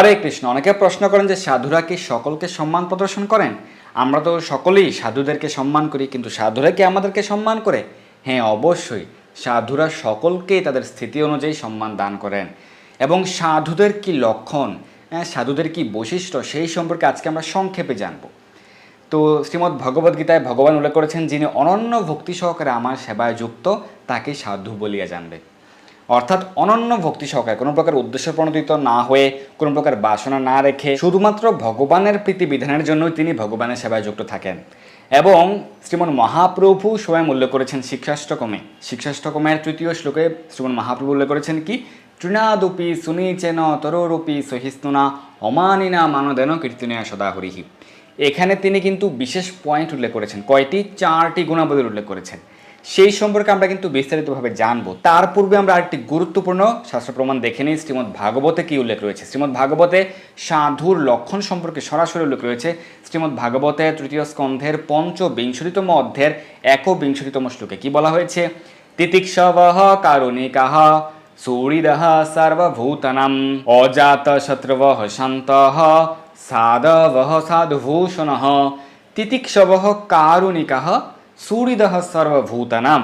হরে কৃষ্ণ। অনেকে প্রশ্ন করেন যে সাধুরা কি সকলকে সম্মান প্রদর্শন করেন? আমরা তো সকলেই সাধুদেরকে সম্মান করি, কিন্তু সাধুরা কি আমাদেরকে সম্মান করে? হ্যাঁ অবশ্যই। সাধুরা সকলকেই তাদের স্থিতি অনুযায়ী সম্মান দান করেন। এবং সাধুদের কি লক্ষণ? হ্যাঁ সাধুদের কি বৈশিষ্ট্য? সেই সম্পর্কে আজকে আমরা সংক্ষেপে জানব। তো শ্রীমদ্ ভগবদ্গীতায় ভগবান উল্লেখ করেছেন, যিনি অনন্য ভক্তি সহকারে আমার সেবায় যুক্ত, তাকে সাধু বলিয়া জানবে। অর্থাৎ অনন্য ভক্তি সহকারে। কোনো প্রকার উদ্দেশ্য প্রণোদিত না হয়ে, কোনো প্রকার বাসনা না রেখে শুধুমাত্র ভগবানের প্রীতি বিধানের জন্যই তিনি ভগবানের সেবায় যুক্ত থাকেন। এবং শ্রীমন মহাপ্রভু স্বয়ং উল্লেখ করেছেন শিক্ষাষ্টকমে। শিক্ষাষ্টকমের তৃতীয় শ্লোকে শ্রীমন মহাপ্রভু উল্লেখ করেছেন কি? তৃণাদুপি সুনিচেন তরোরূপী সহিষ্ণুনা অমানিনা মানদেন কীর্তনীয় সদা হরিহি। এখানে তিনি কিন্তু বিশেষ পয়েন্ট উল্লেখ করেছেন। কয়টি? চারটি গুণাবলীর উল্লেখ করেছেন। সেই সম্পর্কে আমরা কিন্তু বিস্তারিতভাবে জানব। তার পূর্বে আমরা আরেকটি গুরুত্বপূর্ণ শাস্ত্র প্রমাণ দেখে নিই। শ্রীমদ ভাগবতে কী উল্লেখ রয়েছে? শ্রীমদ ভাগবতে সাধুর লক্ষণ সম্পর্কে সরাসরি উল্লেখ রয়েছে। শ্রীমদ ভাগবতে তৃতীয় স্কন্ধের পঞ্চবিংশতিতম এক একবিংশতিতম শ্লোকে কি বলা হয়েছে? তিতিক্ষবহ কারুণিকাহ সূরিদহ সর্বভূতনম অজাত শত্রব শান্ত সাধবহ সাধুভূষণ তিতিক্ষবহ কারুণিকাহ সুহৃদः সর্বভূতানাম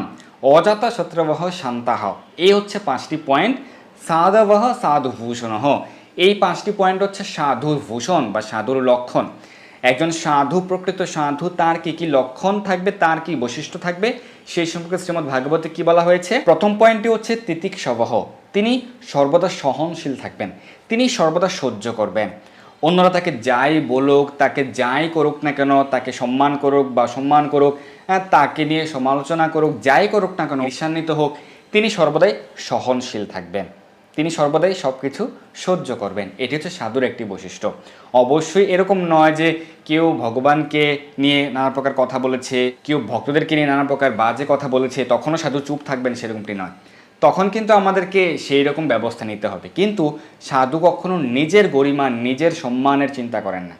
অজাতশত্রবহ শান্তাহ এই হচ্ছে পাঁচটি পয়েন্ট সাধবহ সাধুভূষণহ এই পাঁচটি পয়েন্ট হচ্ছে সাধুর ভূষণ বা সাধুর লক্ষণ একজন সাধু, প্রকৃত সাধু, তার কি কি লক্ষণ থাকবে, তার কি বৈশিষ্ট্য থাকবে সেই সম্পর্কে শ্রীমদ্ ভাগবতে কি বলা হয়েছে? প্রথম পয়েন্টটি হচ্ছে তিতিক সবহ তিনি সর্বদা সহনশীল থাকবেন। তিনি সর্বদা সহ্য করবেন। অন্যরা তাকে যাই বলুক তাকে যাই করুক না কেন তাকে সম্মান করুক বা সম্মান করুক হ্যাঁ, তাকে নিয়ে সমালোচনা করুক যাই করুক না কেন ঈর্ষান্বিত হোক তিনি সর্বদাই সহনশীল থাকবেন। তিনি সর্বদাই সব কিছু সহ্য করবেন। এটি হচ্ছে সাধুর একটি বৈশিষ্ট্য। অবশ্যই এরকম নয় যে কেউ ভগবানকে নিয়ে নানা প্রকার কথা বলেছে কেউ ভক্তদেরকে নিয়ে নানা প্রকার বাজে কথা বলেছে তখনও সাধু চুপ থাকবেন সেরকমটি নয়। তখন কিন্তু আমাদেরকে সেই রকম ব্যবস্থা নিতে হবে। কিন্তু সাধু কখনো নিজের গরিমা, নিজের সম্মানের চিন্তা করেন না।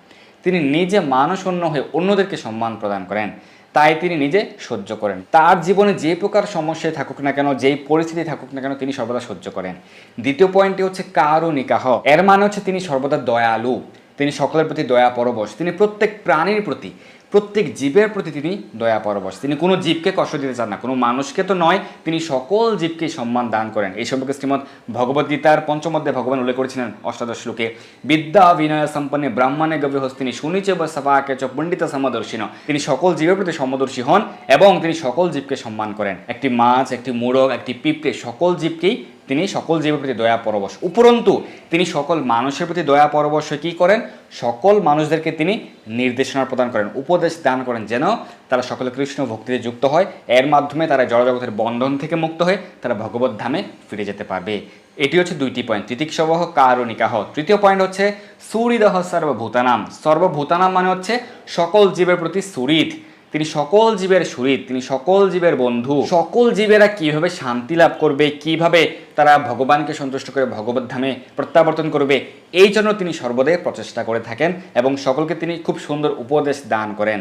তিনি নিজে মানশূন্য হয়ে অন্যদেরকে সম্মান প্রদান করেন। তাই তিনি নিজে সহ্য করেন। তার জীবনে যে প্রকার সমস্যায় থাকুক না কেন, যেই পরিস্থিতি থাকুক না কেন, তিনি সর্বদা সহ্য করেন। দ্বিতীয় পয়েন্টটি হচ্ছে কারু নিকাহ। এর মানে হচ্ছে তিনি সর্বদা দয়ালু। তিনি সকলের প্রতি দয়া পরবশ তিনি প্রত্যেক প্রাণীর প্রতি প্রত্যেক জীবের প্রতি তিনি দয়া পরবশ। তিনি কোনো জীবকে কষ্ট দিতে চান না, কোনো মানুষকে তো নয়, তিনি সকল জীবকে সম্মান দান করেন। এই সম্পর্কে শ্রীমদ ভগবদ্গীতার পঞ্চমধ্যে ভগবান উল্লেখ করেছিলেন অষ্টাদশ শ্লোকে, বিদ্যা বিনয় সম্পন্নে ব্রাহ্মণে গভ্যহস্তিনী সুনিচে বা সভাকে চ পণ্ডিত সমদর্শিন। তিনি সকল জীবের প্রতি সমদর্শী হন এবং তিনি সকল জীবকে সম্মান করেন। একটি মাছ, একটি মোড়ক, একটি পিঁপড়ে সকল জীবকেই তিনি সকল জীবের প্রতি দয়া, পরবশ। উপরন্তু, তিনি সকল মানুষের প্রতি দয়া, পরবশ কী করেন? সকল মানুষদেরকে তিনি নির্দেশনা প্রদান করেন, উপদেশ দান করেন, যেন তারা সকলে কৃষ্ণ ভক্তিতে যুক্ত হয়। এর মাধ্যমে তারা জড়জগতের বন্ধন থেকে মুক্ত হয়ে তারা ভগবত ধামে ফিরে যেতে পারবে। এটি হচ্ছে দুইটি পয়েন্ট তিতিক্ষবহ কারণিকাহ তৃতীয় পয়েন্ট হচ্ছে, সুহৃদহ সর্বভূতানাম। সর্বভূতানাম মানে হচ্ছে, সকল জীবের প্রতি সুহৃদ। তিনি সকল জীবের সুরিত তিনি সকল জীবের বন্ধু। সকল জীবেরা কীভাবে শান্তি লাভ করবে, কীভাবে তারা ভগবানকে সন্তুষ্ট করে ভগবত ধামে প্রত্যাবর্তন করবে, এই জন্য তিনি সর্বদাই প্রচেষ্টা করে থাকেন এবং সকলকে তিনি খুব সুন্দর উপদেশ দান করেন।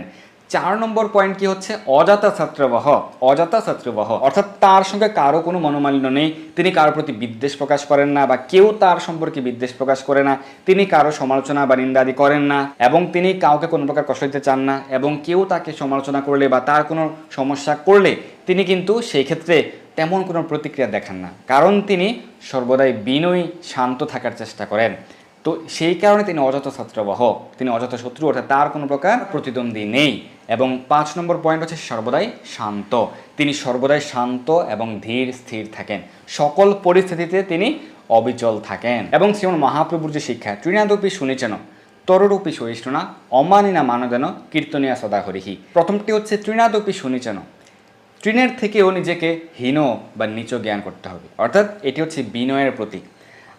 চার নম্বর পয়েন্ট কি হচ্ছে? অজাতা ছাত্রবাহ অজাতা ছাত্রবাহ অর্থাৎ তার সঙ্গে কারও কোনো মনোমালিন্য নেই। তিনি কারও প্রতি বিদ্বেষ প্রকাশ করেন না বা কেউ তার সম্পর্কে বিদ্বেষ প্রকাশ করে না। তিনি কারও সমালোচনা বা নিন্দাদি করেন না এবং তিনি কাউকে কোনো প্রকার কষ্ট দিতে চান না এবং কেউ তাকে সমালোচনা করলে বা তার কোনো সমস্যা করলে তিনি কিন্তু সেই ক্ষেত্রে তেমন কোনো প্রতিক্রিয়া দেখান না। কারণ তিনি সর্বদাই বিনয়ী, শান্ত থাকার চেষ্টা করেন। তো সেই কারণে তিনি অযথ ছাত্রবহ, তিনি অযথ শত্রু, অর্থাৎ তার কোনো প্রকার প্রতিদ্বন্দ্বী নেই। এবং পাঁচ নম্বর পয়েন্ট হচ্ছে সর্বদাই শান্ত। তিনি সর্বদাই শান্ত এবং ধীর, স্থির থাকেন। সকল পরিস্থিতিতে তিনি অবিচল থাকেন। এবং শ্রীমন মহাপ্রভুর যে শিক্ষা, তৃণাদপি শুনেছেন, তররূপী সহিষ্ণুনা, অমানিনা মানদেন কীর্তনিয়া সদা হরিহি প্রথমটি হচ্ছে তৃণাদপি শুনিচন তৃণের থেকেও নিজেকে হীন বা নিচ জ্ঞান করতে হবে। অর্থাৎ এটি হচ্ছে বিনয়ের প্রতীক।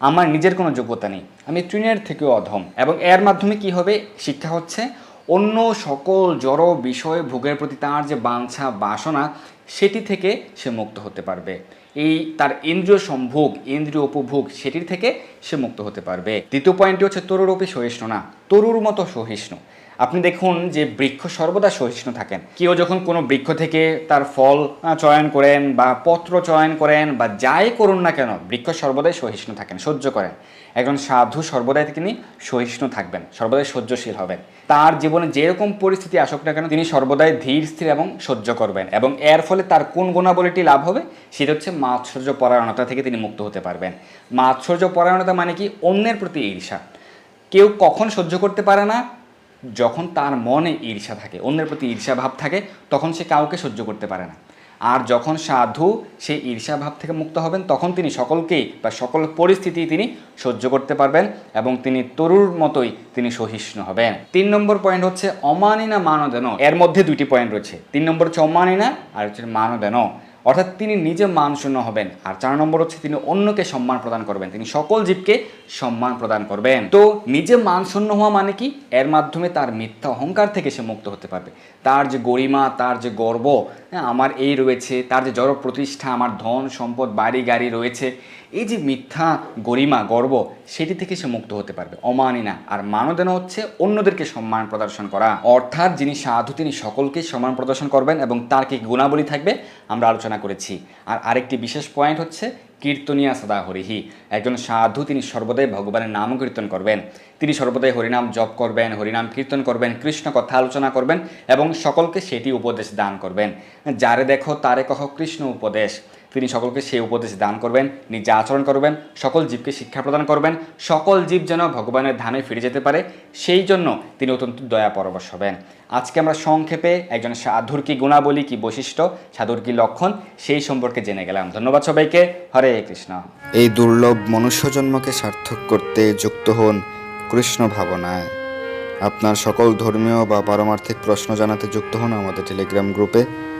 আমার নিজের কোনো যোগ্যতা নেই। আমি ট্রেনের থেকেও অধম এবং এর মাধ্যমে কি হবে? শিক্ষা হচ্ছে অন্য সকল জড় বিষয় ভোগের প্রতি তার যে বাঞ্ছা, বাসনা, সেটি থেকে সে মুক্ত হতে পারবে। এই তার ইন্দ্রিয় সম্ভোগ, ইন্দ্রিয় উপভোগ, সেটির থেকে সে মুক্ত হতে পারবে। দ্বিতীয় পয়েন্টটি হচ্ছে তরুরূপী সহিষ্ণু না, তরুর মতো সহিষ্ণু। আপনি দেখুন যে বৃক্ষ সর্বদা সহিষ্ণু থাকেন। কেউ যখন কোনো বৃক্ষ থেকে তার ফল চয়ন করেন বা পত্র চয়ন করেন বা যাই করুন না কেন, বৃক্ষ সর্বদাই সহিষ্ণু থাকেন, সহ্য করেন। একজন সাধু সর্বদাই তিনি সহিষ্ণু থাকবেন, সর্বদাই সহ্যশীল হবেন। তার জীবনে যেরকম পরিস্থিতি আসুক না কেন, তিনি সর্বদাই ধীর, স্থির এবং সহ্য করবেন এবং এর ফলে তার কোন গুণাবলীটি লাভ হবে, সেটা হচ্ছে মাৎসর্য পরায়ণতা থেকে তিনি মুক্ত হতে পারবেন। মাৎসর্য পরায়ণতা মানে কি? অন্যের প্রতি ঈর্ষা। কেউ কখন সহ্য করতে পারে না যখন তার মনে ঈর্ষা থাকে, অন্যের প্রতি ঈর্ষা ভাব থাকে, তখন সে কাউকে সহ্য করতে পারে না। আর যখন সাধু সেই ঈর্ষা ভাব থেকে মুক্ত হবেন, তখন তিনি সকলকেই বা সকল পরিস্থিতি তিনি সহ্য করতে পারবেন এবং তিনি তরুর মতোই তিনি সহিষ্ণু হবেন। তিন নম্বর পয়েন্ট হচ্ছে অমানিনা মানদেন। এর মধ্যে দুইটি পয়েন্ট রয়েছে। তিন নম্বর হচ্ছে অমানিনা আর হচ্ছে মানদেন। অর্থাৎ তিনি নিজে মানশূন্য হবেন। আর চার নম্বর হচ্ছে তিনি অন্যকে সম্মান প্রদান করবেন। তিনি সকল জীবকে সম্মান প্রদান করবেন। তো নিজে মানশূন্য হওয়া মানে কি? এর মাধ্যমে তার মিথ্যা অহংকার থেকে সে মুক্ত হতে পারবে। তার যে গরিমা তার যে গর্ব হ্যাঁ, আমার এই রয়েছে তার যে জড় প্রতিষ্ঠা আমার ধন সম্পদ বাড়ি গাড়ি রয়েছে এই যে মিথ্যা গরিমা গর্ব সেটি থেকে সে মুক্ত হতে পারবে। অমানিনা। আর মানদেনা হচ্ছে অন্যদেরকে সম্মান প্রদর্শন করা। অর্থাৎ যিনি সাধু তিনি সকলকে সম্মান প্রদর্শন করবেন এবং তার কি গুণাবলী থাকবে? আমরা আলোচনা করেছি। আর আরেকটি বিশেষ পয়েন্ট হচ্ছে কীর্তনিয়া সদা হরিহি একজন সাধু, তিনি সর্বদাই ভগবানের নাম কীর্তন করবেন। তিনি সর্বদাই হরিনাম জপ করবেন, হরিনাম কীর্তন করবেন, কৃষ্ণ কথা আলোচনা করবেন এবং সকলকে সেটি উপদেশ দান করবেন। যারে দেখো, তারে কহ কৃষ্ণ উপদেশ। তিনি সকলকে সেই উপদেশ দান করবেন, নিজে আচরণ করবেন, সকল জীবকে শিক্ষা প্রদান করবেন, সকল জীব যেন ভগবানের ধানে ফিরে যেতে পারে, সেই জন্য তিনি অত্যন্ত দয়া পরবশ হবেন। আজকে আমরা সংক্ষেপে একজন সাধুর কি গুণাবলী, কি বৈশিষ্ট্য, সাধুর কি লক্ষণ, সেই সম্পর্কে জেনে গেলাম। ধন্যবাদ সবাইকে। হরে কৃষ্ণ। এই দুর্লভ মনুষ্য জন্মকে সার্থক করতে যুক্ত হন কৃষ্ণ ভাবনায়। আপনার সকল ধর্মীয় বা পারমার্থিক প্রশ্ন জানাতে যুক্ত হন আমাদের টেলিগ্রাম গ্রুপে।